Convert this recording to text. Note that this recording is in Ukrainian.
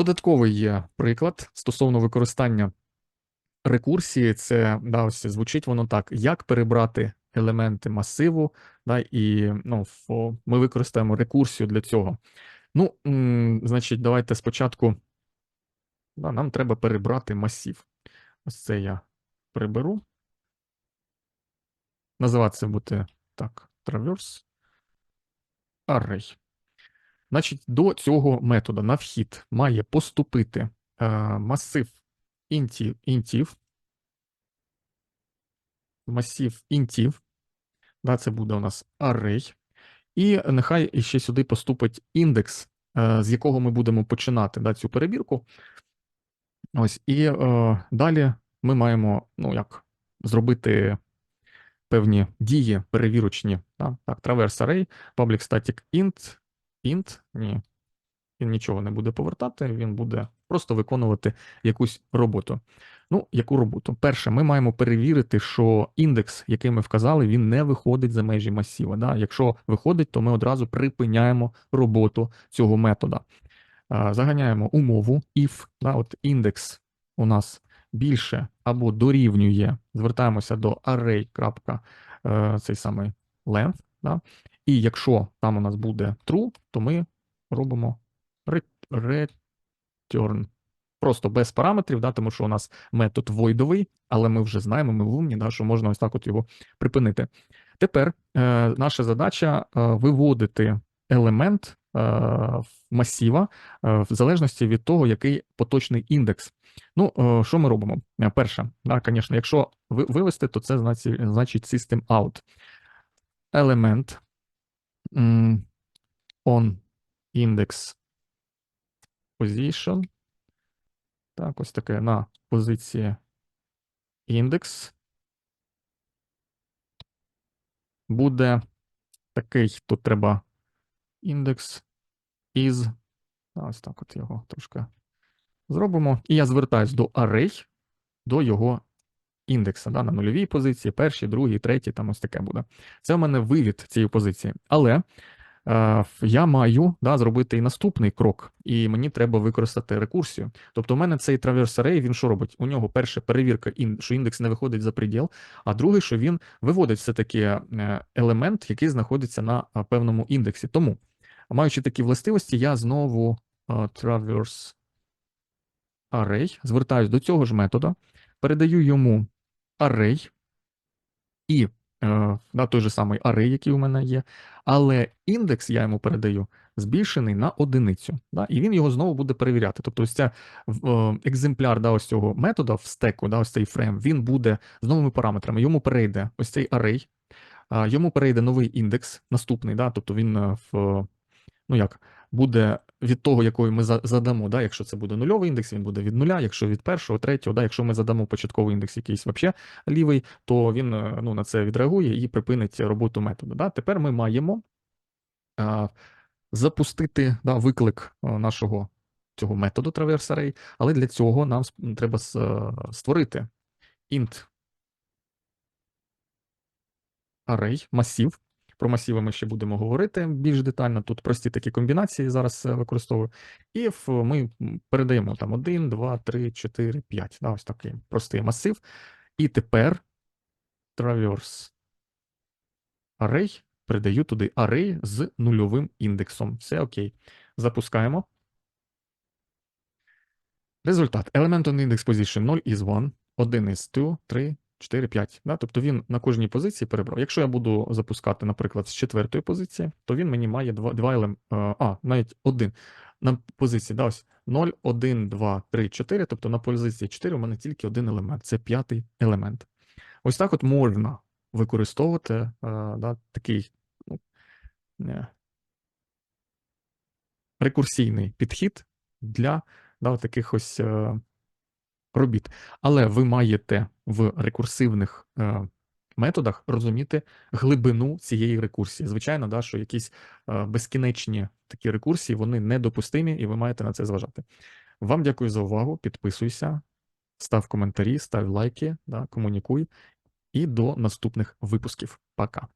Додатковий є приклад стосовно використання рекурсії. Це да, ось звучить воно так: як перебрати елементи масиву, да, і ну, ми використаємо рекурсію для цього. Ну, м, значить, давайте спочатку. Да, нам треба перебрати масів. Ось це я приберу. Називатися буде так: traverse array. Значить, до цього методу на вхід має поступити е, масив інтів, інтів, масив інтів, да, це буде у нас array, і нехай ще сюди поступить індекс, е, з якого ми будемо починати да, цю перевірку. Ось, і е, далі ми маємо, ну як, зробити певні дії перевірочні. Да? Так, traverse array, public static int, int, ні, він нічого не буде повертати, він буде просто виконувати якусь роботу. Ну, яку роботу? Перше, ми маємо перевірити, що індекс, який ми вказали, він не виходить за межі масіва. Да? Якщо виходить, то ми одразу припиняємо роботу цього метода. Заганяємо умову if, да, от індекс у нас більше або дорівнює, звертаємося до array. е, да, і якщо там у нас буде true, то ми робимо return. Просто без параметрів, да, тому що у нас метод voidовий, але ми вже знаємо, ми умні, да, що можна ось так от його припинити. Тепер е, наша задача е, виводити елемент е, в масіва е, в залежності від того, який поточний індекс. Ну, е, що ми робимо? Е, Перше, да, звісно, якщо вивести, то це значить, system out. Елемент on index position. Так, ось таке на позиції індекс. Буде такий, тут треба індекс із. Ось так от його трошки зробимо. І я звертаюсь до array, до його індекса, да, на нульовій позиції, першій, другій, третій, там ось таке буде. Це в мене вивід цієї позиції. Але е, я маю да, зробити і наступний крок, і мені треба використати рекурсію. Тобто, у мене цей traverse array, він що робить? У нього перше перевірка, що індекс не виходить за приділ, а другий, що він виводить все-таки е, елемент, який знаходиться на е, певному індексі. Тому, маючи такі властивості, я знову е, traverse array, звертаюсь до цього ж метода, передаю йому array і е, на той же самий array, який у мене є, але індекс я йому передаю збільшений на одиницю. Да, і він його знову буде перевіряти. Тобто, ось ця е, екземпляр да, ось цього метода в стеку, да, ось цей фрейм, він буде з новими параметрами. Йому перейде ось цей array, а, йому перейде новий індекс, наступний, да, тобто він е, в ну як, буде від того, якою ми задамо. Да? Якщо це буде нульовий індекс, він буде від нуля, якщо від першого, третього, да? якщо ми задамо початковий індекс якийсь вообще лівий, то він е, ну, на це відреагує і припинить роботу методу. Да? Тепер ми маємо а, запустити да, виклик е, нашого цього методу traverse array, але для цього нам треба е, створити int array, масів. Про масиви ми ще будемо говорити більш детально. Тут прості такі комбінації зараз е, використовую. І ми передаємо там 1, 2, 3, 4, 5. Да, ось такий простий масив. І тепер traverse array передаю туди array з нульовим індексом. Все окей. Запускаємо. Результат. Element on index position 0 is 1, 1 is 2, 3, 4, 5. Да? Тобто він на кожній позиції перебрав. Якщо я буду запускати, наприклад, з четвертої позиції, то він мені має два, два елем... е, а, навіть один на позиції, да, ось 0, 1, 2, 3, 4. Тобто на позиції 4 у мене тільки один елемент. Це п'ятий елемент. Ось так от можна використовувати е, да, такий ну, е, рекурсійний підхід для да, таких ось робіт. Але ви маєте в рекурсивних е, методах розуміти глибину цієї рекурсії. Звичайно, да, що якісь е, безкінечні такі рекурсії, вони недопустимі, і ви маєте на це зважати. Вам дякую за увагу. Підписуйся, став коментарі, став лайки, да, комунікуй. І до наступних випусків. Пока.